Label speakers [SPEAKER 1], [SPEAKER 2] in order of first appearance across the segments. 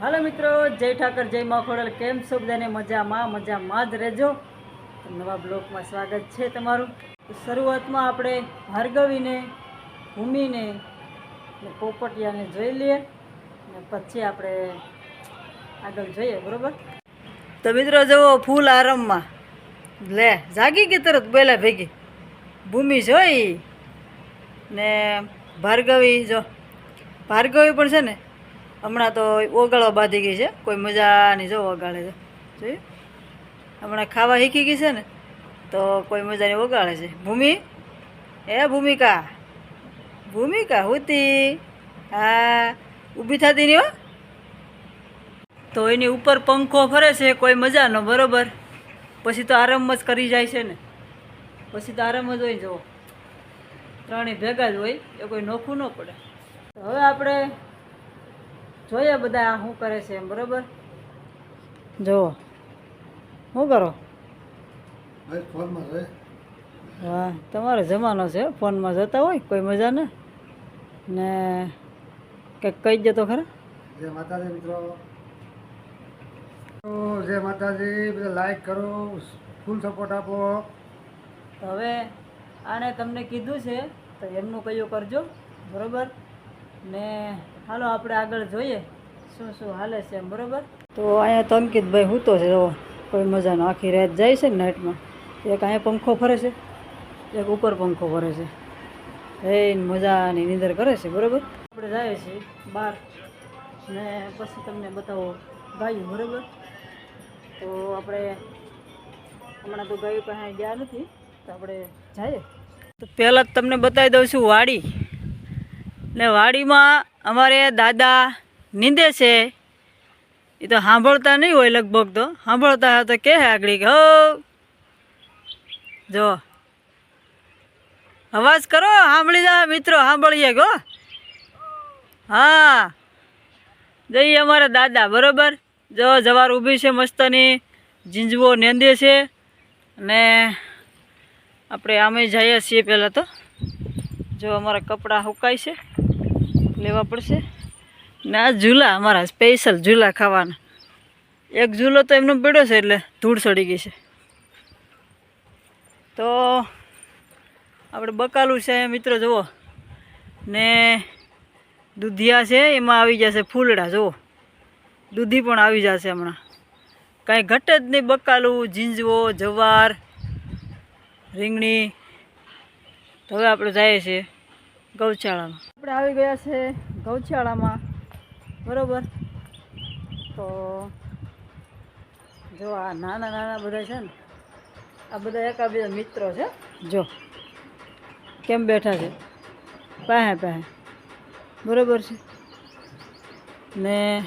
[SPEAKER 1] હાલો મિત્રો, જય ઠાકર, જય મા કેમ છો બધાને? મજામાં મજામાં જ રહેજો. નવા બ્લોકમાં સ્વાગત છે તમારું. શરૂઆતમાં આપણે ભાર્ગવીને, ભૂમિને પોપટિયાને જોઈ લઈએ. ને પછી આપણે આગળ જોઈએ, બરાબર? તો મિત્રો, જુઓ ફૂલ આરંભમાં લે, જાગી ગઈ તરત પહેલાં ભેગી. ભૂમિ જોઈ ને ભાર્ગવી, જો. ભાર્ગવી પણ છે ને હમણાં તો ઓગાળવા બાંધી ગઈ છે. કોઈ મજાની જો ઓગાળે છે. જોઈ હમણાં ખાવા શીખી ગઈ છે ને, તો કોઈ મજાની ઓગાળે છે. ભૂમિ? એ ભૂમિકા. ભૂમિકા હુતી. હા, ઊભી થતી નહીં હો. તો એની ઉપર પંખો ફરે છે, કોઈ મજાનો, બરોબર? પછી તો આરામ જ કરી જાય છે ને. પછી તો આરામ જ હોય જુઓ. ત્રણેય ભેગા જ હોય, એ કોઈ નોખું ન પડે. હવે આપણે જોઈએ બધા શું કરે છે એમ બરોબર? જુઓ. શું કરો? હા તમારો જમાનો છે ફોનમાં જતા હોય કોઈ મજા ને? ને કંઈક કહી દે તો ખરા?
[SPEAKER 2] જય માતાજી મિત્રો. તો જય માતાજી બધા લાઈક કરો ફૂલ સપોર્ટ આપો.
[SPEAKER 1] હવે આણે તમને કીધું છે તો એમનું કયું કરજો બરોબર? ને હાલો આપણે આગળ જોઈએ શું શું હાલે છે એમ બરોબર? તો અહીંયા તંકિતભાઈ હૂતો છે જો કોઈ મજાનો આખી રાત જાય છે ને નાઇટમાં એક અહીંયા પંખો ફરે છે એક ઉપર પંખો ફરે છે. એ મજાની નીંદર કરે છે બરાબર? આપણે જઈએ છીએ બહાર ને પછી તમને બતાવો ગાયું બરાબર? તો આપણે હમણાં તો ગાયું પાસે ગયા નથી તો આપણે જઈએ. તો પહેલાં જ તમને બતાવી દઉં છું વાડી. ને વાડીમાં અમારે દાદા નીંદે છે. એ તો સાંભળતા નહીં હોય લગભગ તો. સાંભળતા હોય તો કે આગળ કે, હો. જો. અવાજ કરો, સાંભળી જા, મિત્રો, સાંભળીએ ગો હા. જઈએ અમારા દાદા, બરોબર? જો, જવાર ઊભી છે મસ્તની ઝીંઝવો નેંદે છે. અને આપણે આમે જઈએ છીએ પહેલાં તો. જો, અમારા કપડાં સુકાય છે. લેવા પડશે? ને આ ઝૂલા અમારા સ્પેશિયલ ઝૂલા ખાવાના. એક ઝૂલો તો એમનો પડ્યો છે એટલે ધૂળ સડી ગઈ છે. તો આપણે બકાલું છે, મિત્રો, જુઓ. ને દૂધિયા છે, એમાં આવી જશે ફૂલડા, જુઓ. દૂધી પણ આવી જશે હમણાં. કાંઈ ઘટે જ નહીં બકાલું ઝીંઝવો જવાર, રીંગણી. તો હવે આપણે જઈએ છીએ. ગૌશાળામાં. આપણે આવી ગયા છે ગૌશાળામાં, બરોબર? તો જો આ નાના નાના બધા છે ને, આ બધા એકાબીજા મિત્રો છે, જો, કેમ બેઠા છે? પાસે પાસે. બરોબર છે? ને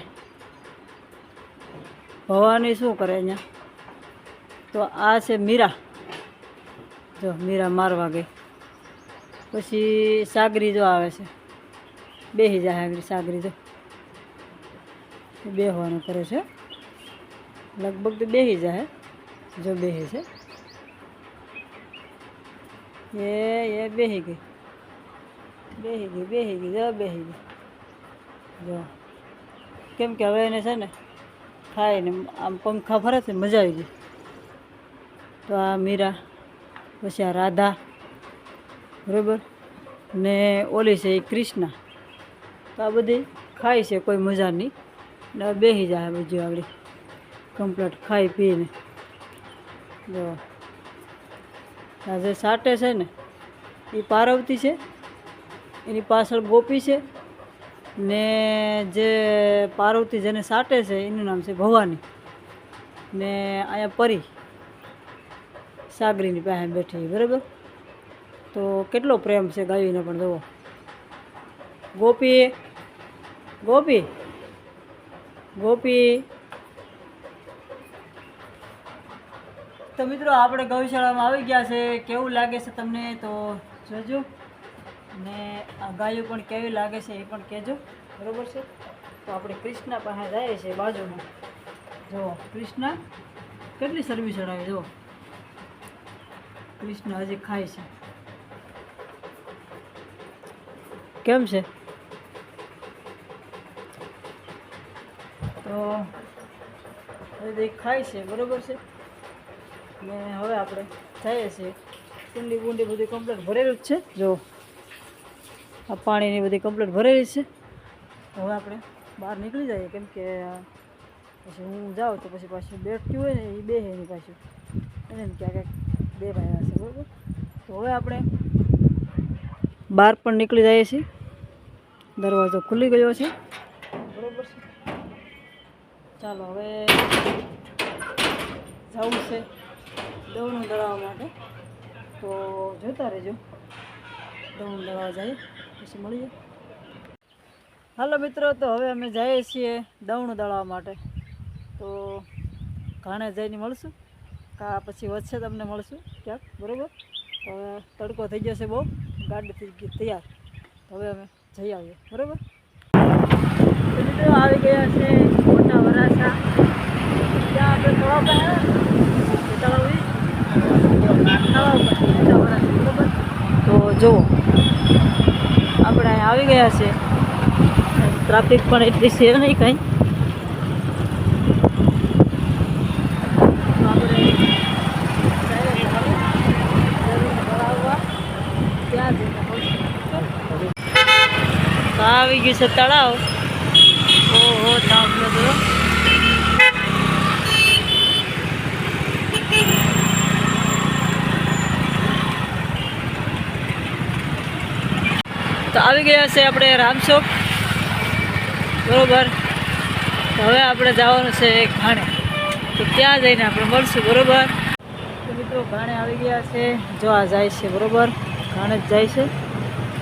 [SPEAKER 1] ભવાની શું કરે અહીંયા? તો આ છે મીરા. જો મીરા મારવા ગઈ. પછી સાગરી જો આવે છે. બેસી જાય આગળ સાગરી જો બેહવાનું કરે છે. લગભગ તો બેસી જાય, જો બેસી છે. એ એ બેસી ગઈ. બેસી ગઈ બેસી ગઈ, જો બેસી ગઈ. જો. કેમ કે હવે એને છે ને ખાઈને આમ પંખા ફરે છે મજા આવી ગઈ. તો આ મીરા, પછી આ રાધા બરાબર? ને ઓલી છે એ ક્રિષ્ના તો આ બધી ખાય છે કોઈ મજા નહીં ને બેસી જાય બીજું આવડી કમ્પ્લેટ ખાઈ પીને. જો. આ જે સાટે છે ને એ પાર્વતી છે. એની પાછળ ગોપી છે. ને જે પાર્વતી જેને સાટે છે, એનું નામ છે ભવાની. ને અહીંયા પરી. સાગરીની પાસે બેઠી બરાબર? તો કેટલો પ્રેમ છે ગાયોને પણ જુઓ ગોપી ગોપી ગોપી. તો મિત્રો આપણે ગૌશાળામાં આવી ગયા છે, કેવું લાગે છે તમને તો જોજો. ને આ ગાયો પણ કેવી લાગે છે એ પણ કહેજો. બરોબર છે? તો આપણે કૃષ્ણ પાસે જાય છે બાજુમાં. જુઓ કૃષ્ણ, કેટલી સર્વિસ ચડાવે જુઓ કૃષ્ણ હજી ખાય છે. કેમ છે? તો ખાય છે, બરોબર છે? ને હવે આપણે થઈએ છીએ. કુંડી બુંડી બધી કમ્પ્લેટ ભરેલું જ છે. જો, આ પાણીની બધી કમ્પ્લેટ ભરેલી છે. હવે આપણે બહાર નીકળી જઈએ, કેમ કે પછી હું જાઉં તો પછી પાછું બેઠ્યું હોય ને એ બે એની પાછું. એને ક્યાં ક્યાંક બે ભાઈ હશે, બરાબર? તો હવે આપણે બહાર પણ નીકળી જઈએ છીએ દરવાજો ખુલી ગયો છે. બરોબર છે. ચાલો હવે જવું છે દવણું દળાવવા માટે. તો જોતા રહેજો. દવણું દળાવવા જઈએ પછી મળીએ. હાલો મિત્રો, તો હવે અમે જઈએ છીએ દવણું દળાવવા માટે. તો ઘાણે જઈને મળશું. કા પછી વચ્ચે તમને મળશું. ક્યાંક, બરાબર? હવે તડકો થઈ જશે બહુ. ગાડી તૈયાર. હવે અમે જઈ આવીએ. બરાબર? મિત્રો આવી ગયા છે મોટા વરાસા ત્યાં આપણે તળાવ તળાવ બરાબર? તો જુઓ. આપણે આવી ગયા છે. ટ્રાફિક પણ એટલી છે નહીં કાંઈ તો આપણે direct હવે જરૂર ભરાવવા ત્યાં જઈને મળશું. તો આવી ગયું છે તળાવ. ઓહો, તાપ બધો તો. આવી ગયા છે આપણે રામચોક બરોબર. હવે આપણે જવાનું છે ઘાણે. તો ત્યાં જઈને આપણે મળશું, બરોબર? તો મિત્રો, ઘાણે આવી ગયા છે. જો આ જાય છે, બરોબર? ઘાણે જ જાય છે.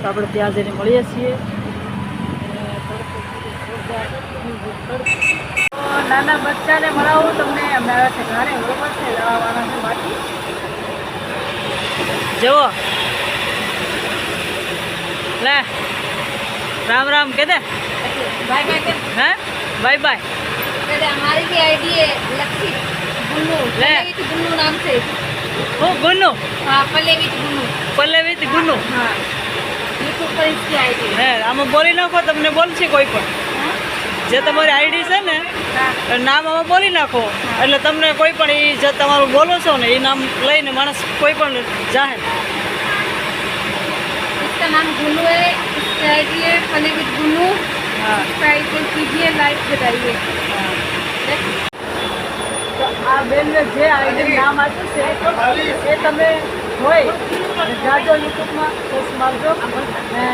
[SPEAKER 1] તો આપણે ત્યાં જઈને મળીએ છીએ અને તડકો જોરદાર તડકો. તો નાના બચ્ચાને મળાવું તમને અમારા છે ઘરે બરોબર છે લાવવાના છે બાકી. જુઓ. લે. રામ રામ કે દે? બાય બાય
[SPEAKER 3] કે. હે? Bye bye. એટલે અમારી બી
[SPEAKER 1] આઈડી
[SPEAKER 3] એ લખી. ગુન્નુ. લે. ગુન્નુ
[SPEAKER 1] નામ છે.
[SPEAKER 3] ઓ ગુન્નુ? હા પલ્લેવિત
[SPEAKER 1] ગુન્નુ. પલ્લેવિત ગુન્નુ.
[SPEAKER 3] હા. યુટ્યુબ પર ઇસકી આઈડી.
[SPEAKER 1] હે આમાં બોલી નાખો તમને બોલશે કોઈ પણ. જે તમારી આઈડી છે ને
[SPEAKER 3] हाँ
[SPEAKER 1] એ નામ આમાં બોલી નાખો એટલે તમને કોઈ પણ એ જે તમારું બોલો છો ને એ નામ લઈને માણસ કોઈ પણ જાહે
[SPEAKER 3] इसका नाम गुन्नू है इसकी आईडी है पल्ले विथ गुन्नू
[SPEAKER 1] હા
[SPEAKER 3] सब्सक्राइब कीजिए लाइक बताइए
[SPEAKER 1] તો આ બેનને જે આઈડી નામ આપ્યું છે એ તમે હોય અને જાજો યુટ્યુબમાં સર્ચ મારજો અને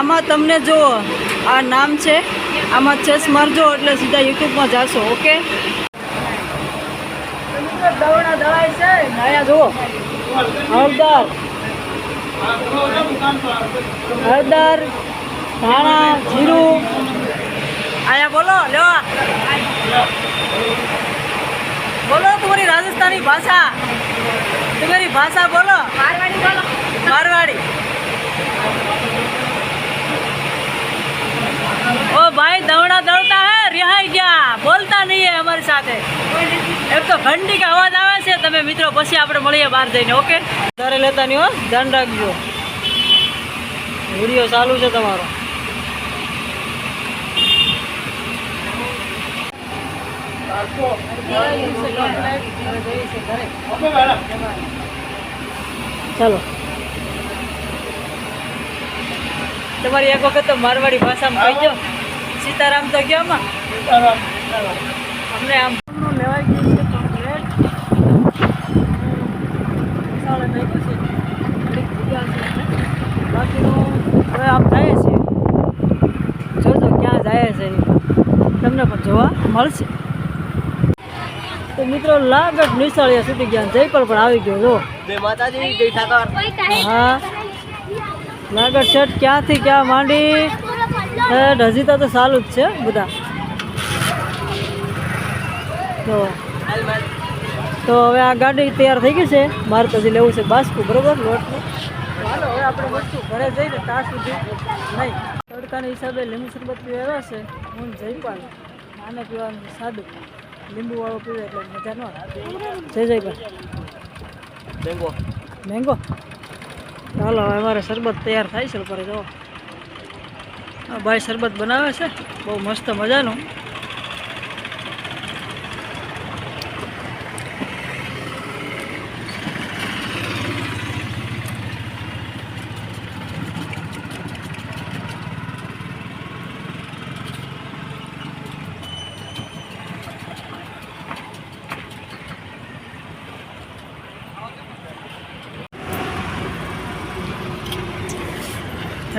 [SPEAKER 1] આમાં તમને જો આ નામ છે આમાં ચેસ મરજો એટલે સીધા યુટ્યુબમાં જાશો ઓકે? દવાના હળદર. ધાણા જીરું. આયા બોલો લ્યો બોલો તમારી રાજસ્થાની ભાષા. તમારી ભાષા બોલો.
[SPEAKER 3] મારવાડી બોલો.
[SPEAKER 1] મારવાડી. ઓ ભાઈ, દવડા દવડતા હે, રિહાઈ ગયા. બોલતા નહીં હે અમારી સાથે. એક તો ઘંટી કે અવાજ આવે છે, તમે મિત્રો પછી આપણે મળીએ બહાર જઈને, ઓકે? વધારે લેતા નહીં હો, ધ્યાન રાખજો. વીડિયો ચાલુ છે તમારો. ચાલો. તમારી એક વખત તો મારવાડી ભાષામાં કહી દો. સીતારામ તો કયો માં અમને આમ લેવાઈ ગયું છે કમ્પ્લેટ સાડા નાખ્યું છે થોડીક જગ્યા છે બાકીનું હવે આમ જાય છે. જોજો ક્યાં જાય છે તમને પણ જોવા મળશે. તો મિત્રો લાગટ નિશાળિયા સુધી ગયા. જયપાલ પણ આવી ગયો જો.
[SPEAKER 2] માતાજી જય ઠાકર.
[SPEAKER 1] હા. લાગટ શર્ટ ક્યાંથી ક્યાં માંડી? હજી તો સારું જ છે બધા. તો તો હવે આ ગાડી તૈયાર થઈ ગઈ છે. મારે પછી લેવું છે બાસ્કુ બરોબર? લોટનું ચાલો હવે આપણે વસ્તુ ઘરે જઈને ત્યાં સુધી નહીં. તડકાના હિસાબે લીંબુ શરબત પીવા છે. હું જઈ જયપાલ. આને પીવાનું સાદું. લીંબુવાળું પીવે એટલે મજા ન જય જય ભાઈ
[SPEAKER 2] મેંગો.
[SPEAKER 1] મેંગો? ચાલો હવે અમારે શરબત તૈયાર થાય છે ઉપર જો ભાઈ શરબત બનાવે છે. બહુ મસ્ત મજાનું.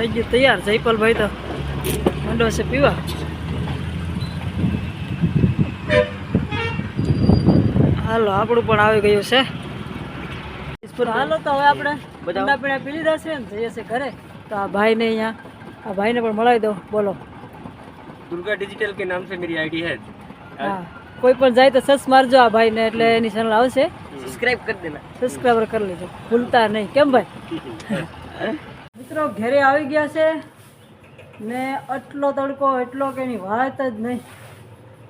[SPEAKER 1] થઈ ગયું તૈયાર જયપાલભાઈ તો મંડો છે પીવા. હાલો આપણું પણ આવી ગયું છે. હાલો તો હવે આપણે ઠંડા પીણા પી લીધા છે ને જઈએ છે ઘરે. તો આ ભાઈને અહીંયા આ ભાઈને પણ મળાવી દો બોલો.
[SPEAKER 4] દુર્ગા ડિજિટલ કે નામ છે મારી આઈડી હે
[SPEAKER 1] હા કોઈ પણ જાય તો સસ મારજો આ ભાઈને એટલે એની ચેનલ આવશે.
[SPEAKER 4] સબસ્ક્રાઇબ કરી દેના.
[SPEAKER 1] સબસ્ક્રાઇબર કરી લેજો. ભૂલતા નહીં. કેમ ભાઈ? મિત્રો ઘરે આવી ગયા છે. ને આટલો તડકો, એટલો કે એની વાત જ નહીં.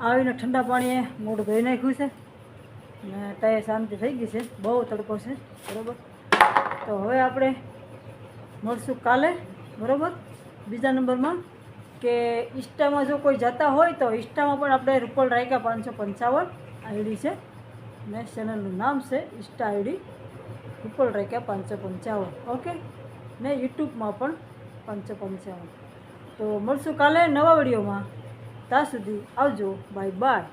[SPEAKER 1] આવીને ઠંડા પાણીએ મોઢું ધોઈ નાખ્યું છે. ને તય શાંતિ થઈ ગઈ છે. બહુ તડકો છે, બરાબર? તો હવે આપણે મળશું કાલે, બરાબર? બીજા નંબરમાં કે ઇન્સ્ટામાં જો કોઈ જતા હોય તો ઇન્સ્ટામાં પણ આપણે રૂપલ રાયકા પાંચસો પંચાવન આઈડી છે. ને ચેનલનું નામ છે ઇન્સ્ટા આઈડી રૂપલ રાયકા પાંચસો પંચાવન. ઓકે? ને યુટ્યુબમાં પણ પાંચસો પંચાવન તો મળશું કાલે નવા વિડીયોમાં. ત્યાં સુધી આવજો. Bye bye.